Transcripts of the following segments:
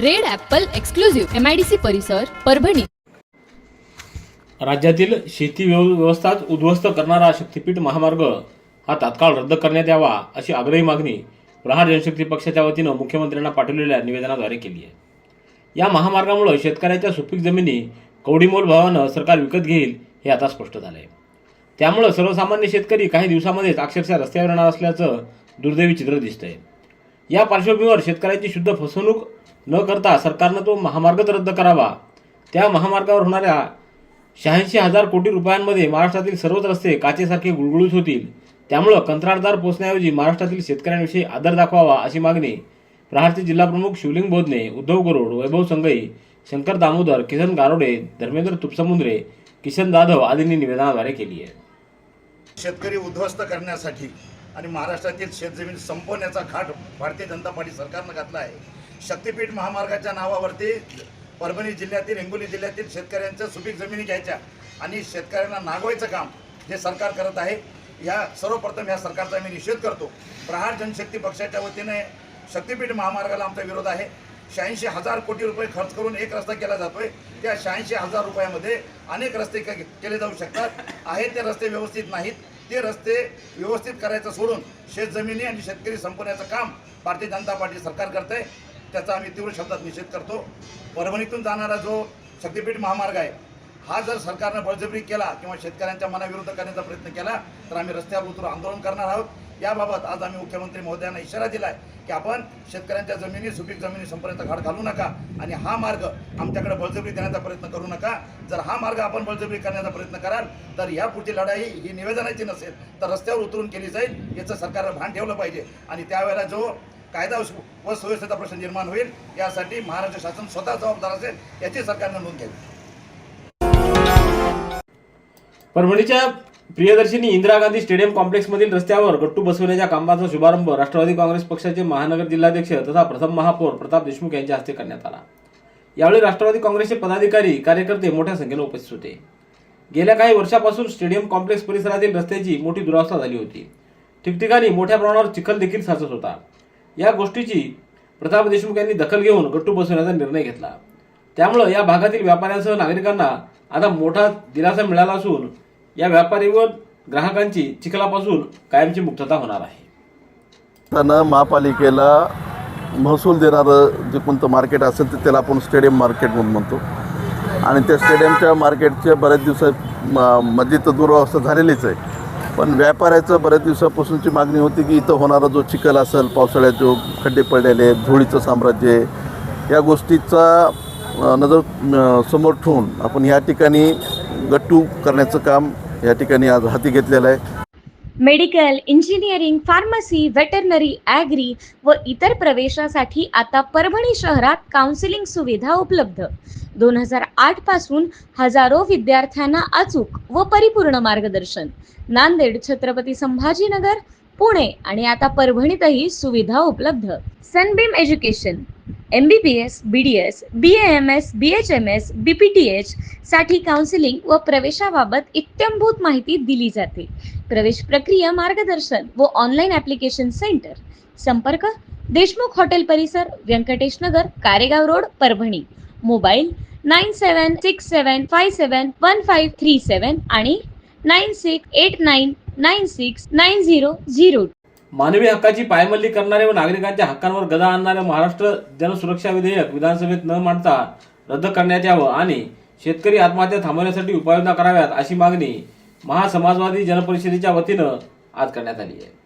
Red apple exclusive MIDC परिसर परभणी. राज्यातील शेती व्यव- व्यवस्थाच उद्ध्वस्त करणारा शक्तीपीठ महामार्ग हा तात्काळ रद्द करण्यात यावा अशी आग्रही मागणी प्रहार जनशक्ती पक्षाच्या वतीनं मुख्यमंत्र्यांना पाठवलेल्या निवेदनाद्वारे केली आहे. या महामार्गामुळे शेतकऱ्याच्या सुपीक जमिनी कवडीमोल भावानं सरकार विकत घेईल हे आता स्पष्ट झालं आहे त्यामुळं सर्वसामान्य शेतकरी काही दिवसामध्येच अक्षरशः रस्त्यावर येणार असल्याचं दुर्दैवी चित्र दिसतंय. या पार्श्वभूमीवर शेतकऱ्याची शुद्ध फसवणूक न करता सरकारनं तो महामार्गच रद्द करावा. त्या महामार्गावर होणाऱ्या शहाऐंशी हजार कोटी रुपयांमध्ये महाराष्ट्रातील सर्वच रस्ते काचेसारखे गुळगुळूच होतील. त्यामुळं कंत्राटदार पोचण्याऐवजी महाराष्ट्रातील शेतकऱ्यांविषयी आदर दाखवावा अशी मागणी प्रहारचे जिल्हाप्रमुख शिवलिंग बोधने उद्धव गरुड वैभव संगई शंकर दामोदर किसन गारोडे धर्मेंद्र तुपसमुद्रे किशन जाधव आदींनी निवेदनाद्वारे केली आहे. शेतकरी उद्ध्वस्त करण्यासाठी आणि महाराष्ट्रातील शेतजमीन संपवण्याचा घाट भारतीय जनता पार्टी सरकारनं घातला आहे. शक्तीपीठ महामार्गाच्या नावावरती परभणी जिल्ह्यातील हिंगोली जिल्ह्यातील शेतकऱ्यांच्या सुपीक जमिनी घ्यायच्या आणि शेतकऱ्यांना नागवायचं काम हे सरकार करत आहे या सर्वप्रथम या सरकारचा मी निषेध करतो. प्रहार जनशक्ती पक्षाच्या वतीने शक्तीपीठ महामार्गाला आमचा विरोध आहे. शहाऐंशी हजार कोटी रुपये खर्च करून एक रस्ता केला जातोय. त्या शहाऐंशी हजार रुपयामध्ये अनेक रस्ते के- केले जाऊ शकतात. आहेत ते रस्ते व्यवस्थित नाहीत. ते रस्ते व्यवस्थित करायचं सोडून शेतजमिनी आणि शेतकरी संपवण्याचं काम भारतीय जनता पार्टी सरकार करत आहे त्याचा आम्ही तीव्र शब्दात निषेध करतो. परभणीतून जाणारा जो शक्तीपीठ महामार्ग आहे हा जर सरकारनं बळजबरी केला किंवा शेतकऱ्यांच्या मनाविरुद्ध करण्याचा प्रयत्न केला तर आम्ही रस्त्यावर उतरून आंदोलन करणार आहोत. याबाबत आज आम्ही मुख्यमंत्री महोदयांना इशारा दिला आहे की आपण शेतकऱ्यांच्या जमिनी सुपीक जमिनी संपर्यंत घाट घालू नका आणि हा मार्ग आमच्याकडे बळजबरी देण्याचा प्रयत्न करू नका. जर हा मार्ग आपण बळजबरी करण्याचा प्रयत्न कराल तर यापुढची लढाई ही निवेदनाची नसेल तर रस्त्यावर उतरून केली जाईल याचं सरकारनं भान ठेवलं पाहिजे. आणि त्यावेळेला जो कायदा व सुव्यवस्थेचा प्रश्न निर्माण होईल. यासाठी महाराष्ट्र शासन स्वतः जबाबदार असेल याची सरकारनं नोंद घ्यावी. परभणीच्या प्रियदर्शिनी इंदिरा गांधी स्टेडियम कॉम्प्लेक्समधील रस्त्यावर गट्टू बसवण्याच्या कामाचा शुभारंभ राष्ट्रवादी काँग्रेस पक्षाचे महानगर जिल्हाध्यक्ष तथा प्रथम महापौर प्रताप देशमुख यांच्या हस्ते करण्यात आला. यावेळी राष्ट्रवादी काँग्रेसचे पदाधिकारी कार्यकर्ते मोठ्या संख्येने उपस्थित होते. गेल्या काही वर्षापासून स्टेडियम कॉम्प्लेक्स परिसरातील रस्त्याची मोठी दुरावस्था झाली होती. ठिकठिकाणी मोठ्या प्रमाणावर चिखल देखील साचत होता. या गोष्टीची प्रताप देशमुख यांनी दखल घेऊन गट्टू बसवण्याचा निर्णय घेतला. त्यामुळं या भागातील व्यापाऱ्यांसह नागरिकांना आता मोठा दिलासा मिळाला असून या व्यापारी व ग्राहकांची चिखलापासून कायमची मुक्तता होणार आहे. त्यांना महापालिकेला महसूल देणारं जे कोणतं मार्केट असेल तर त्याला आपण स्टेडियम मार्केट म्हणून म्हणतो. आणि त्या स्टेडियमच्या मार्केटच्या बऱ्याच दिवसात म- मध्ये तर दुरावस्था झालेलीच आहे. पण व्यापाऱ्याचं बऱ्याच दिवसापासूनची मागणी होती की इथं होणारा जो चिखल असेल पावसाळ्यात जो खड्डे पडलेले धुळीचं साम्राज्य या गोष्टीचा नजर समोर ठेवून आपण या ठिकाणी गट्टू करण्याचं काम या ठिकाणी आज हाती घेतलेलं आहे. Medical engineering pharmacy veterinary agri व इतर प्रवेशासाठी आता परभणी शहरात काउन्सिलिंग सुविधा उपलब्ध. दोन हजार आठपासून हजारो विद्यार्थ्यांना अचूक व परिपूर्ण मार्गदर्शन. नांदेड छत्रपती संभाजीनगर पुणे आणि आता परभणीतही सुविधा उपलब्ध. Sunbeam education M B B S B D S B M S B H M S B P T H साठी काउन्सिलिंग व प्रवेशाबाबत इत्यंभूत माहिती दिली जाते. प्रवेश प्रक्रिया मार्गदर्शन व ऑनलाईन ॲप्लिकेशन सेंटर संपर्क देशमुख हॉटेल परिसर Venkatesh Nagar Karegaon road Parbhani. Mobile nine seven six seven five seven one five three seven आणि nine six eight nine nine six nine zero zero मानवी हक्काची पायमल्ली करणारे व नागरिकांच्या हक्कांवर गदा आणणारे महाराष्ट्र जनसुरक्षा विधेयक विधानसभेत न मांडता रद्द करण्यात यावं आणि शेतकरी आत्महत्या थांबवण्यासाठी उपाययोजना कराव्यात अशी मागणी महासमाजवादी जनपरिषदेच्या वतीनं आज करण्यात आली आहे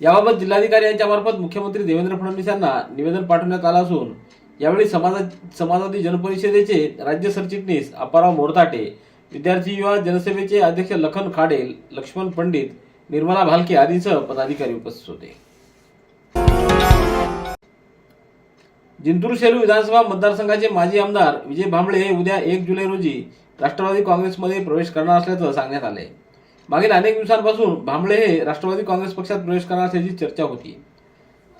याबाबत जिल्हाधिकारी यांच्यामार्फत मुख्यमंत्री देवेंद्र फडणवीस यांना निवेदन पाठवण्यात आलं असून यावेळी समाजा समाजवादी जनपरिषदेचे राज्य सरचिटणीस अपाराव मोरताटे विद्यार्थी युवा जनसेवेचे अध्यक्ष लखन खाडे लक्ष्मण पंडित निर्मला भालके आदींसह पदाधिकारी उपस्थित होते. जिंतूर सेलू विधानसभा मतदारसंघाचे माजी आमदार विजय भांबळे हे उद्या एक जुलै रोजी राष्ट्रवादी काँग्रेसमध्ये प्रवेश करणार असल्याचं सांगण्यात आले मागील अनेक दिवसांपासून भांबळे हे राष्ट्रवादी काँग्रेस पक्षात प्रवेश करणार असल्याची चर्चा होती.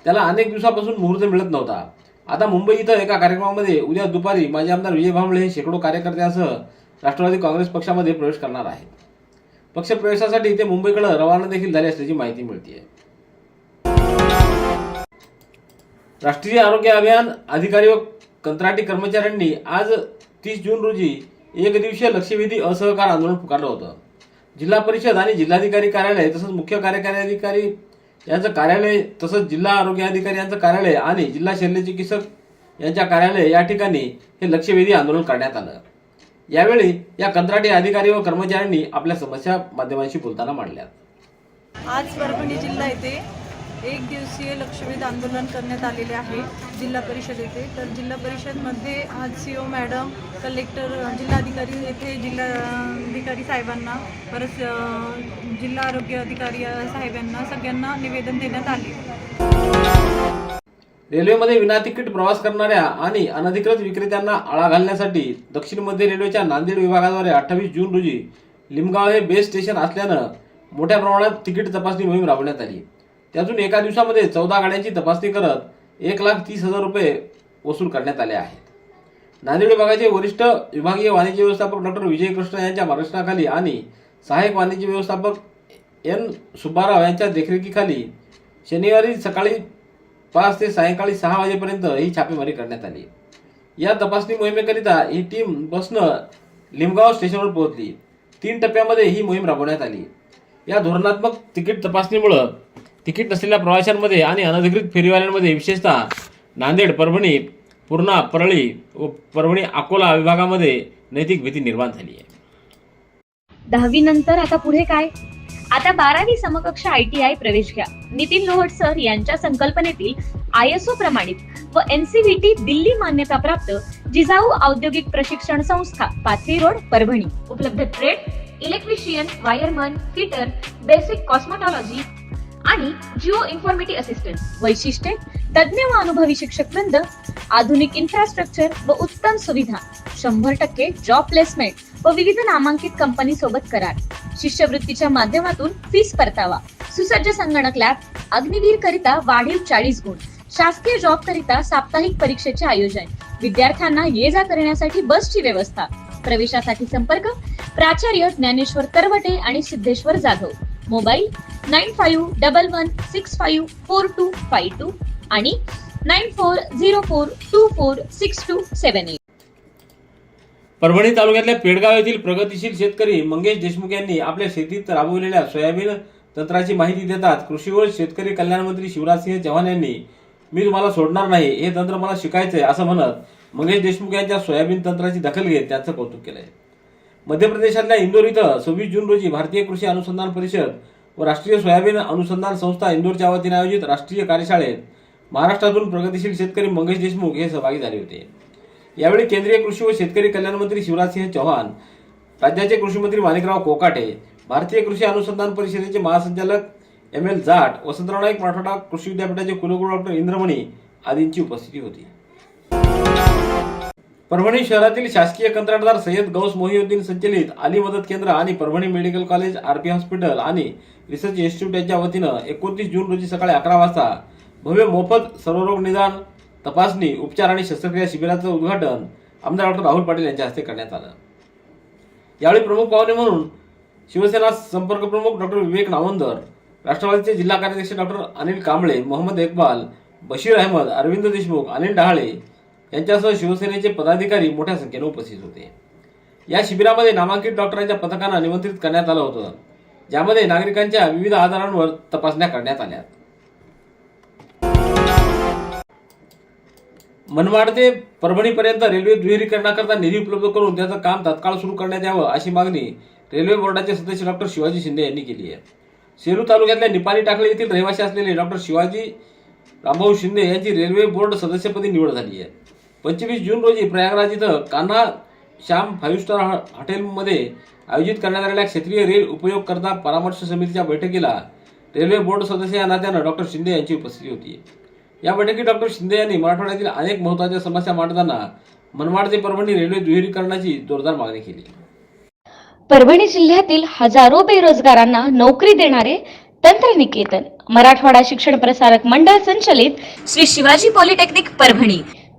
त्याला अनेक दिवसापासून मुहूर्त मिळत नव्हता. आता मुंबई इथं एका कार्यक्रमामध्ये उद्या दुपारी माजी आमदार विजय भांबळे हे शेकडो कार्यकर्त्यांसह राष्ट्रवादी काँग्रेस पक्षामध्ये प्रवेश करणार आहेत. पक्षप्रवेशासाठी ते मुंबईकडे रवाना देखील झाले असल्याची माहिती मिळते राष्ट्रीय आरोग्य अभियान अधिकारी व कंत्राटी कर्मचाऱ्यांनी आज तीस जून रोजी एक दिवसीय लक्षवेधी असहकार आंदोलन पुकारलं होतं. जिल्हा परिषद आणि जिल्हाधिकारी कार्यालय तसंच मुख्य कार्यकारी अधिकारी यांचं कार्यालय तसंच जिल्हा आरोग्य अधिकारी यांचं कार्यालय आणि जिल्हा शल्य चिकित्सक यांच्या कार्यालय या ठिकाणी हे लक्षवेधी आंदोलन करण्यात आलं. यावेळी या कंत्राटी अधिकारी व कर्मचाऱ्यांनी आपल्या समस्या माध्यमांशी बोलताना मांडल्या आज परभणी जिल्हा येथे एक दिवसीय लक्षवेध आंदोलन करण्यात आलेले आहे जिल्हा परिषद येथे. तर जिल्हा परिषदमध्ये आज सी ओ मॅडम कलेक्टर जिल्हाधिकारी येथे जिल्हाधिकारी साहेबांना परत जिल्हा आरोग्य अधिकारी साहेबांना सगळ्यांना निवेदन देण्यात आले. रेल्वेमध्ये विनातिकीट प्रवास करणाऱ्या आणि अनधिकृत विक्रेत्यांना आळा घालण्यासाठी दक्षिण मध्य रेल्वेच्या नांदेड विभागाद्वारे अठ्ठावीस जून रोजी लिमगाव हे बेस स्टेशन असल्यानं मोठ्या प्रमाणात तिकीट तपासणी मोहीम राबवण्यात आली. त्यातून एका दिवसामध्ये चौदा गाड्यांची तपासणी करत एक लाख तीस हजार रुपये वसूल करण्यात आले आहेत. नांदेड विभागाचे वरिष्ठ विभागीय वाणिज्य व्यवस्थापक डॉक्टर विजय कृष्ण यांच्या मार्गदर्शनाखाली आणि सहाय्यक वाणिज्य व्यवस्थापक एन सुब्बाराव यांच्या देखरेखीखाली शनिवारी सकाळी पाच ते सायंकाळी सहा वाजेपर्यंत ही छापेमारी करण्यात आली. या तपासणी मोहिमेकरिता ही टीम बसनं लिमगाव स्टेशनवर पोहोचली. तीन टप्प्यामध्ये ही मोहीम राबवण्यात आली. या धोरणात्मक तिकीट तपासणीमुळं तिकीट नसलेल्या प्रवाशांमध्ये आणि अनधिकृत फेरीवाल्यांमध्ये विशेषतः नांदेड परभणी पूर्णा परळी व परभणी अकोला विभागामध्ये नैतिक भीती निर्माण झाली आहे. दहावी नंतर आता पुढे काय? आता बारावी समकक्ष आय टी आय प्रवेश घ्या. नितीन लोहट सर यांच्या संकल्पनेतील आय एस ओ प्रमाणित व एनसीव्हीटी दिल्ली मान्यता प्राप्त जिजाऊ औद्योगिक प्रशिक्षण संस्था पाथरी रोड परभणी. उपलब्ध trade electrician wireman fitter basic cosmetology आणि जिओ इन्फॉर्मेटिव्ह असिस्टंट वैशिष्ट्ये तज्ज्ञ व अनुभवी शिक्षक वृंद आधुनिक इन्फ्रास्ट्रक्चर व उत्तम सुविधा शंभर टक्के जॉब प्लेसमेंट व विविध नामांकित कंपनी सोबत करार. शिष्यवृत्तीच्या माध्यमातून फीस परतावा. सुसज्ज संगणक लॅब अग्निवीर करिता वाढीव चाळीस गुण. शासकीय जॉब करिता साप्ताहिक परीक्षेचे आयोजन. विद्यार्थ्यांना ये जा करण्यासाठी बसची व्यवस्था. प्रवेशासाठी संपर्क. प्राचार्य ज्ञानेश्वर तरवटे आणि Siddheshwar Jadhav. Mobile nine five double one six five four two five two आणि nine four zero four two four six two seven eight. Parbhani तालुक्यातल्या पेडगाव येथील प्रगतीशील शेतकरी मंगेश देशमुख यांनी आपल्या शेतीत राबवलेल्या सोयाबीन तंत्राची माहिती देतात कृषी व शेतकरी कल्याण मंत्री शिवराजसिंह चव्हाण यांनी. मी तुम्हाला सोडणार नाही हे तंत्र मला शिकायचंय असं म्हणत मंगेश देशमुख यांच्या सोयाबीन तंत्राची दखल घेत त्याचं कौतुक केलंय. मध्य प्रदेशातल्या इंदोर इथं सव्वीस जून रोजी भारतीय कृषी अनुसंधान परिषद व राष्ट्रीय सोयाबीन अनुसंधान संस्था इंदोरच्या वतीने आयोजित राष्ट्रीय कार्यशाळेत महाराष्ट्रातून प्रगतीशील शेतकरी मंगेश देशमुख हे सहभागी झाले होते. यावेळी केंद्रीय कृषी व शेतकरी कल्याण मंत्री शिवराजसिंह चौहान राज्याचे कृषी मंत्री माणिकराव कोकाटे भारतीय कृषी अनुसंधान परिषदेचे महासंचालक एम एल जाट वसंतराव नाईक मराठवाडा कृषी विद्यापीठाचे कुलगुरू डॉक्टर इंद्रमणी आदींची उपस्थिती होती. परभणी शहरातील शासकीय कंत्राटदार सय्यद गौस मोहिउद्दीन संचलित अली मदत केंद्र आणि Parbhani medical college RP hospital आणि रिसर्च इन्स्टिट्यूट यांच्या वतीनं एकोणतीस जून रोजी सकाळी अकरा वाजता भव्य मोफत सर्वरोग निदान तपासणी उपचार आणि शस्त्रक्रिया शिबिराचं उद्घाटन आमदार डॉक्टर राहुल पाटील यांच्या हस्ते करण्यात आलं. यावेळी प्रमुख पाहुणे म्हणून शिवसेना संपर्क प्रमुख डॉक्टर विवेक नावंदर राष्ट्रवादीचे जिल्हा कार्याध्यक्ष डॉक्टर अनिल कांबळे मोहम्मद इकबाल बशीर अहमद अरविंद देशमुख अनिल डहाळे यांच्यासह शिवसेनेचे पदाधिकारी मोठ्या संख्येने उपस्थित होते. या शिबिरामध्ये नामांकित डॉक्टरांच्या पथकांना निमंत्रित करण्यात आलं होतं ज्यामध्ये नागरिकांच्या विविध आजारांवर तपासण्या करण्यात आल्या. मनमाड ते परभणीपर्यंत रेल्वे दुहेरीकरणाकरता निधी उपलब्ध करून त्याचं काम तात्काळ सुरू करण्यात यावं अशी मागणी रेल्वे बोर्डाचे सदस्य डॉक्टर शिवाजी शिंदे यांनी केली आहे. सेलू तालुक्यातल्या निपाणी टाकळी येथील रहिवासी असलेले डॉक्टर शिवाजी रामभाऊ शिंदे यांची रेल्वे बोर्ड सदस्यपदी निवड झाली आहे. पंचवीस जून रोजी प्रयागराज इथं कान्हा श्याम फाईव्ह स्टार हॉटेलमध्ये आयोजित करण्यात आलेल्या क्षेत्रीय रेल उपयोगकर्ता परामर्श समितीच्या बैठकीला रेल्वे बोर्ड सदस्य या नात्यानं डॉक्टर शिंदे यांची उपस्थिती होती. या बैठकीत डॉक्टर शिंदे यांनी मराठवाड्यातील अनेक महत्त्वाच्या समस्या मांडताना मनमाड ते परभणी रेल्वे दुहेरीकरणाची जोरदार मागणी केली. परभणी जिल्ह्यातील हजारो बेरोजगारांना नोकरी देणारे तंत्रनिकेतन मराठवाडा शिक्षण प्रसारक मंडळ संचलित श्री शिवाजी पॉलिटेक्निक परभणी.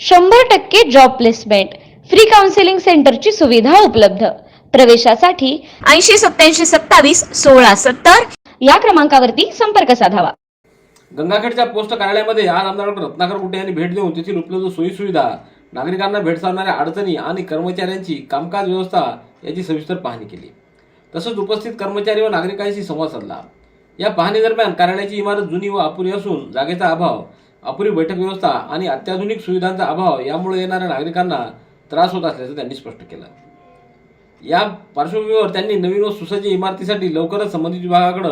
शंभर टक्के जॉब प्लेसमेंट फ्री काउन्सिलिंग सेंटरची सुविधा उपलब्ध. प्रवेशासाठी ऐंशी सत्याऐंशी सत्तावीस सोळा सत्तर या क्रमांकावरती संपर्क साधावा. गंगाखेडच्या पोस्ट कार्यालयामध्ये आज आमदार डॉक्टर रत्नाकर कुटे यांनी भेट देऊन तेथील उपलब्ध सोयीसुविधा नागरिकांना भेडसावणाऱ्या अडचणी आणि कर्मचाऱ्यांची कामकाज व्यवस्था याची सविस्तर पाहणी केली. तसंच उपस्थित कर्मचारी व नागरिकांशी संवाद साधला. या पाहणी दरम्यान कार्यालयाची इमारत जुनी व अपुरी असून जागेचा अभाव अपुरी बैठक व्यवस्था आणि अत्याधुनिक सुविधांचा अभाव यामुळे येणाऱ्या नागरिकांना त्रास होत असल्याचं त्यांनी स्पष्ट केलं. या पार्श्वभूमीवर त्यांनी नवीन व सुसज्ज इमारतीसाठी लवकरच संबंधित विभागाकडे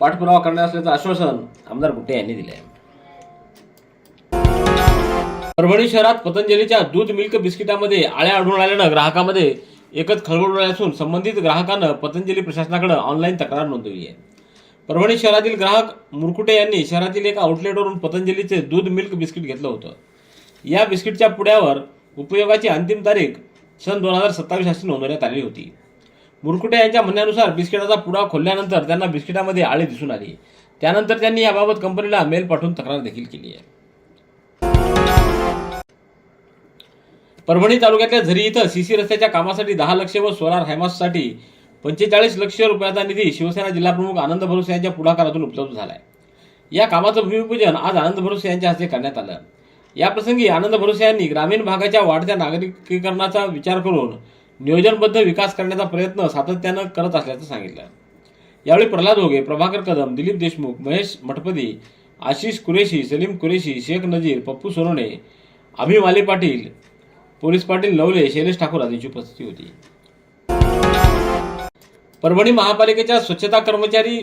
पाठपुरावा करणार असल्याचं आश्वासन आमदार गुट्टे यांनी दिले आहे परभणी शहरात पतंजलीच्या दूध मिल्क बिस्किटामध्ये आळ्या आढळून आल्यानं ग्राहकामध्ये एकच खळबळ उडाली असून संबंधित ग्राहकानं पतंजली प्रशासनाकडे ऑनलाईन तक्रार नोंदवली आहे. परभणी शहरातील ग्राहक मुरकुटे यांनी शहरातील एका आउटलेटवरून पतंजलीचे दूध मिल्क बिस्किट घेतलं होतं. या बिस्किटच्या पुड्यावर उपयोगाची अंतिम तारीख सन दोन हजार सत्तावीस अशी नोंदवण्यात आली होती. मुरकुटे यांच्या म्हणण्यानुसार बिस्किटाचा पुडा खोलल्यानंतर त्यांना बिस्किटामध्ये आळी दिसून आली. त्यानंतर त्यांनी याबाबत कंपनीला मेल पाठवून तक्रार देखील केली आहे. परभणी तालुक्यातल्या झरी इथं सीसी रस्त्याच्या कामासाठी दहा लक्ष व सोलार हायमाससाठी पंचेचाळीस लक्ष रुपयाचा निधी शिवसेना जिल्हाप्रमुख आनंद भरोसे यांच्या पुढाकारातून उपलब्ध झाला आहे या कामाचं भूमिपूजन आज आनंद भरोसे यांच्या हस्ते करण्यात आलं. याप्रसंगी आनंद भरोसे यांनी ग्रामीण भागाच्या वाढत्या नागरिकीकरणाचा विचार करून नियोजनबद्ध विकास करण्याचा प्रयत्न सातत्यानं करत असल्याचं सांगितलं. यावेळी प्रल्हाद होगे प्रभाकर कदम दिलीप देशमुख महेश मठपती आशिष कुरेशी सलीम कुरेशी शेख नजीर पप्पू सोनोने अभिमाली पाटील पोलीस पाटील नवले शैलेश ठाकूर आदींची उपस्थिती होती. परभणी महापालिकेच्या स्वच्छता कर्मचारी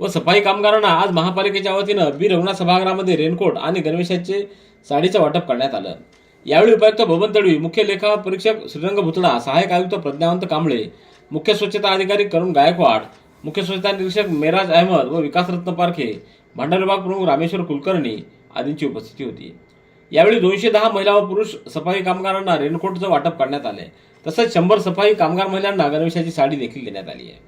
व सफाई कामगारांना आज महापालिकेच्या वतीनं बी रघुनाथ सभागृहामध्ये रेनकोट आणि गणवेशाचे साडीचं वाटप करण्यात आलं. यावेळी उपायुक्त भवन तडवी मुख्य लेखा परीक्षक श्रीरंग भुतडा सहाय्यक आयुक्त प्रज्ञावंत कांबळे मुख्य स्वच्छता अधिकारी करुण गायकवाड मुख्य स्वच्छता निरीक्षक मेराज अहमद व विकासरत्न पारखे भांडार विभाग प्रमुख रामेश्वर कुलकर्णी आदींची उपस्थिती होती. यावेळी दोनशे दहा महिला व पुरुष सफाई कामगारांना रेनकोटचं वाटप करण्यात आले. तसंच शंभर सफाई कामगार महिलांना गणवेशाची साडी देखील देण्यात आली आहे.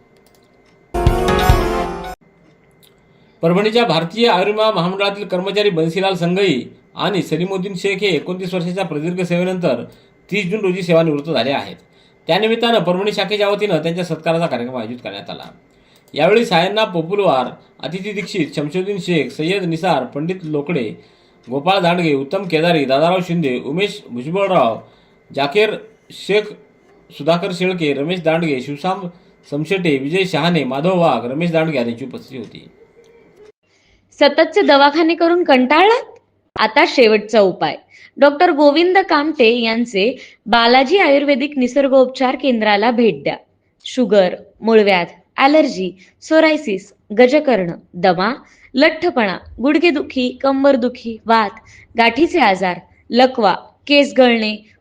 परभणीच्या भारतीय आयुर्विमा महामंडळातील कर्मचारी बन्सीलाल संघई आणि सलीमुद्दीन शेख हे एकोणतीस वर्षाच्या प्रदीर्घ सेवेनंतर तीस जून रोजी सेवानिवृत्त झाले आहेत. त्यानिमित्तानं परभणी शाखेच्या वतीनं त्यांच्या सत्काराचा कार्यक्रम आयोजित करण्यात आला. यावेळी सायन्ना पोपुलवार अतिथी दीक्षित शमशुद्दीन शेख सय्यद निसार पंडित लोकडे गोपाळ दांडगे उत्तम केदारी दादाराव शिंदे उमेश भुजबळराव जाकेर शेख सुधाकर शेळके रमेश दांडगे शिवसाम समशेटे विजय शहाणे माधव वाघ रमेश दांडगे यांची उपस्थिती होती. सततचे दवाखाने करून कंटाळलात? आता शेवटचा उपाय. डॉक्टर गोविंद कामटे यांचे बालाजी आयुर्वेदिक निसर्गोपचार केंद्राला भेट द्या. शुगर मूळव्याध ॲलर्जी सोरायसिस गजकर्ण दमा लठ्ठपणा गुडघेदुखी कंबरदुखी वात गाठीचे आजार लकवा केस गळणे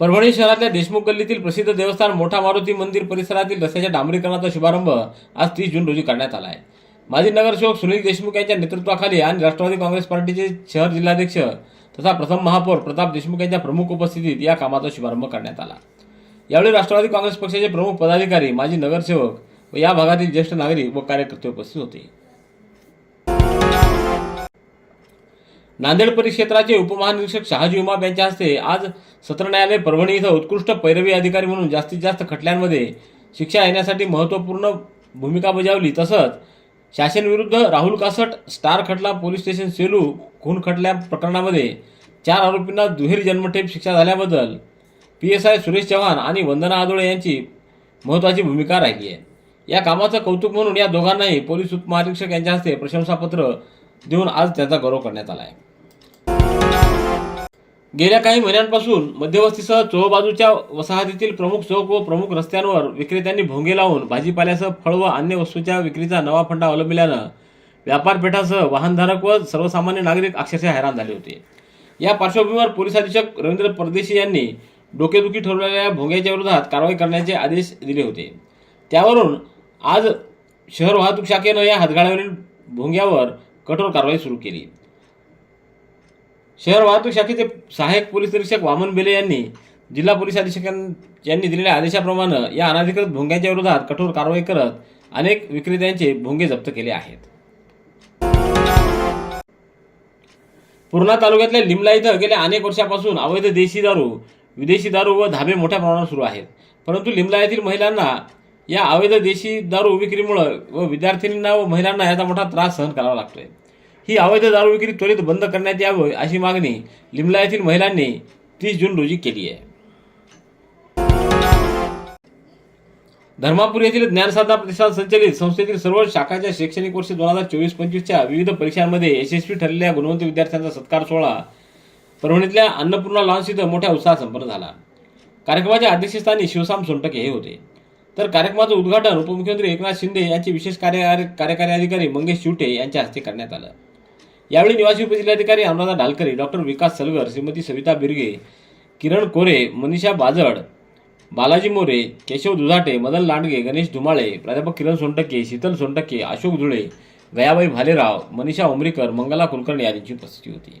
Parbhani शहरातल्या देशमुख गल्लीतील प्रसिद्ध देवस्थान मोठा मारुती मंदिर परिसरातील रस्त्याच्या डांबरीकरणाचा शुभारंभ आज तीस जून रोजी करण्यात आला आहे. माजी नगरसेवक सुनील देशमुख यांच्या नेतृत्वाखाली आणि राष्ट्रवादी काँग्रेस पार्टीचे शहर जिल्हाध्यक्ष तथा प्रथम महापौर प्रताप देशमुख यांच्या प्रमुख उपस्थितीत या कामाचा शुभारंभ करण्यात आला. यावेळी राष्ट्रवादी काँग्रेस पक्षाचे प्रमुख पदाधिकारी माजी नगरसेवक व या भागातील ज्येष्ठ नागरिक व कार्यकर्ते उपस्थित होते. नांदेड परिक्षेत्राचे उपमहानिरीक्षक शहाजी उमाप यांच्या हस्ते आज सत्र न्यायालय परभणी इथं उत्कृष्ट पैरवी अधिकारी म्हणून जास्तीत जास्त खटल्यांमध्ये शिक्षा येण्यासाठी महत्त्वपूर्ण भूमिका बजावली. तसंच शासनविरुद्ध राहुल कासट स्टार खटला पोलीस स्टेशन सेलू खून खटल्या प्रकरणामध्ये चार आरोपींना दुहेरी जन्मठेप शिक्षा झाल्याबद्दल P S I Suresh Chavan आणि वंदना आदोळे यांची महत्त्वाची भूमिका राहिली आहे. या कामाचं कौतुक म्हणून या दोघांनाही पोलीस उपमहानिरीक्षक यांच्या हस्ते प्रशंसापत्र देऊन आज त्यांचा गौरव करण्यात आला आहे गेल्या काही महिन्यांपासून मध्यवस्तीसह चोहबाजूच्या वसाहतीतील प्रमुख चौक व प्रमुख रस्त्यांवर विक्रेत्यांनी भोंगे लावून भाजीपाल्यासह फळ व अन्य वस्तूच्या विक्रीचा नवा फंडा अवलंबिल्यानं व्यापारपेठासह वाहनधारक व सर्वसामान्य नागरिक अक्षरशः हैराण झाले होते. या पार्श्वभूमीवर पोलीस अधीक्षक रवींद्र परदेशी यांनी डोकेदुखी ठरवलेल्या भोंग्याच्या विरोधात कारवाई करण्याचे आदेश दिले होते. त्यावरून आज शहर वाहतूक शाखेनं या हातगाड्यावरील भोंग्यावर कठोर कारवाई सुरू केली. शहर वाहतूक शाखेचे सहाय्यक पोलीस निरीक्षक वामन बेले यांनी जिल्हा पोलीस अधीक्षकां यांनी दिलेल्या आदेशाप्रमाणे या अनाधिकृत भोंग्यांच्या विरोधात कठोर कारवाई करत अनेक विक्रेत्यांचे भोंगे जप्त केले आहेत. पूर्णा तालुक्यातल्या लिमला इथं गेल्या अनेक वर्षापासून अवैध देशी दारू विदेशी दारू व धाबे मोठ्या प्रमाणावर सुरू आहेत. परंतु लिमला येथील महिलांना या अवैध देशी दारू विक्रीमुळं व विद्यार्थिनींना व महिलांना याचा मोठा त्रास सहन करावा लागतोय. ही अवैध दारू विक्री त्वरित बंद करण्यात यावं अशी मागणी लिमला येथील महिलांनी तीस जून रोजी केली आहे. धर्मापूर येथील ज्ञानसाधना प्रतिष्ठान संचलित संस्थेतील सर्व शाखाच्या शैक्षणिक वर्ष दोन हजार चोवीस पंचवीसच्या विविध परीक्षांमध्ये यशस्वी ठरलेल्या गुणवंत विद्यार्थ्यांचा सत्कार सोहळा परभणीतल्या अन्नपूर्णा लॉन्स इथं मोठ्या उत्साहात संपन्न झाला. कार्यक्रमाच्या अध्यक्षस्थानी शिवसाम सोनटके हे होते. तर कार्यक्रमाचं उद्घाटन उपमुख्यमंत्री एकनाथ शिंदे यांचे विशेष कार्य कार्यकारी अधिकारी मंगेश शिवटे यांच्या हस्ते करण्यात आलं. यावेळी निवासी उपजिल्हाधिकारी अनुराधा ढालकरी डॉक्टर विकास सलगर श्रीमती सविता बिर्गे किरण कोरे मनीषा बाजड बालाजी मोरे केशव दुधाटे मदन लांडगे गणेश धुमाळे प्राध्यापक किरण सोनटके शीतल सोनटके अशोक धुळे गयाबाई भालेराव मनीषा उमरीकर मंगला कुलकर्णी आदींची उपस्थिती होती.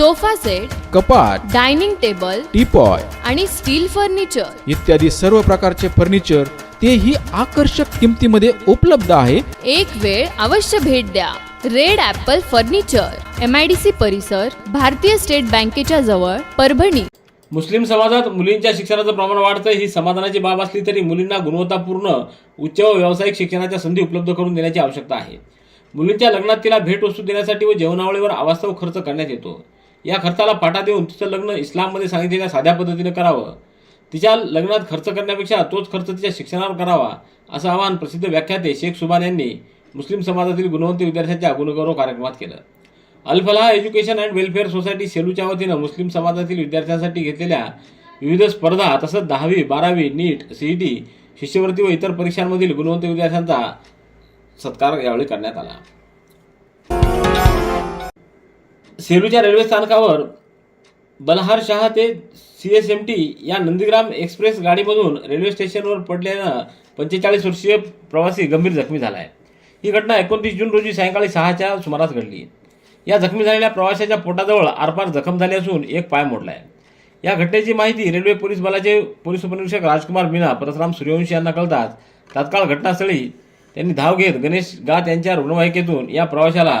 sofa set कपाट डायनिंग टेबल टीपॉय आणि स्टील फर्निचर. इत्यादी सर्व प्रकारचे फर्निचर तेही आकर्षक किमतीमध्ये उपलब्ध आहे. एक वेळ अवश्य भेट द्या. Red apple furniture M I D C परिसर भारतीय स्टेट बँकेच्या जवळ परभणी. मुस्लिम समाजात मुलींच्या शिक्षणाचं प्रमाण वाढतं ही समाधानाची बाब असली तरी मुलींना गुणवत्तापूर्ण उच्च व व्यावसायिक शिक्षणाच्या संधी उपलब्ध करून देण्याची आवश्यकता आहे. मुलींच्या लग्नात तिला भेटवस्तू देण्यासाठी व जेवणावळीवर अवास्तव खर्च करण्यात येतो. या खर्चाला फाटा देऊन तिचं लग्न इस्लाममध्ये सांगितलेल्या साध्या पद्धतीने करावं? तिच्या लग्नात खर्च करण्यापेक्षा तोच खर्च तिच्या शिक्षणावर करावा असं आवाहन प्रसिद्ध व्याख्याते शेख सुबान यांनी मुस्लिम समाजातील गुणवंत विद्यार्थ्यांच्या गुणगौरव कार्यक्रमात केलं. Alfalah education and welfare society सेलूच्या वतीनं मुस्लिम समाजातील विद्यार्थ्यांसाठी घेतलेल्या विविध स्पर्धा तसंच दहावी बारावी नीट सीईटी शिष्यवृत्ती व इतर परीक्षांमधील गुणवंत विद्यार्थ्यांचा सत्कार यावेळी करण्यात आला. सेलूच्या रेल्वे स्थानकावर बलहार शहा ते सी एस एम टी या नंदीग्राम एक्सप्रेस गाडीमधून रेल्वे स्टेशनवर पडल्यानं पंचेचाळीस वर्षीय प्रवासी गंभीर जखमी झाला आहे ही घटना एकोणतीस जून रोजी सायंकाळी सहाच्या सुमारास घडली. या जखमी झालेल्या प्रवाशाच्या पोटाजवळ आरपार जखम झाली असून एक पाय मोडला आहे या घटनेची माहिती रेल्वे पोलीस बलाचे पोलीस उपनिरीक्षक राजकुमार मीना परशुराम सूर्यवंशी यांना कळताच तात्काळ घटनास्थळी त्यांनी धाव घेत गणेश गात यांच्या रुग्णवाहिकेतून या प्रवाशाला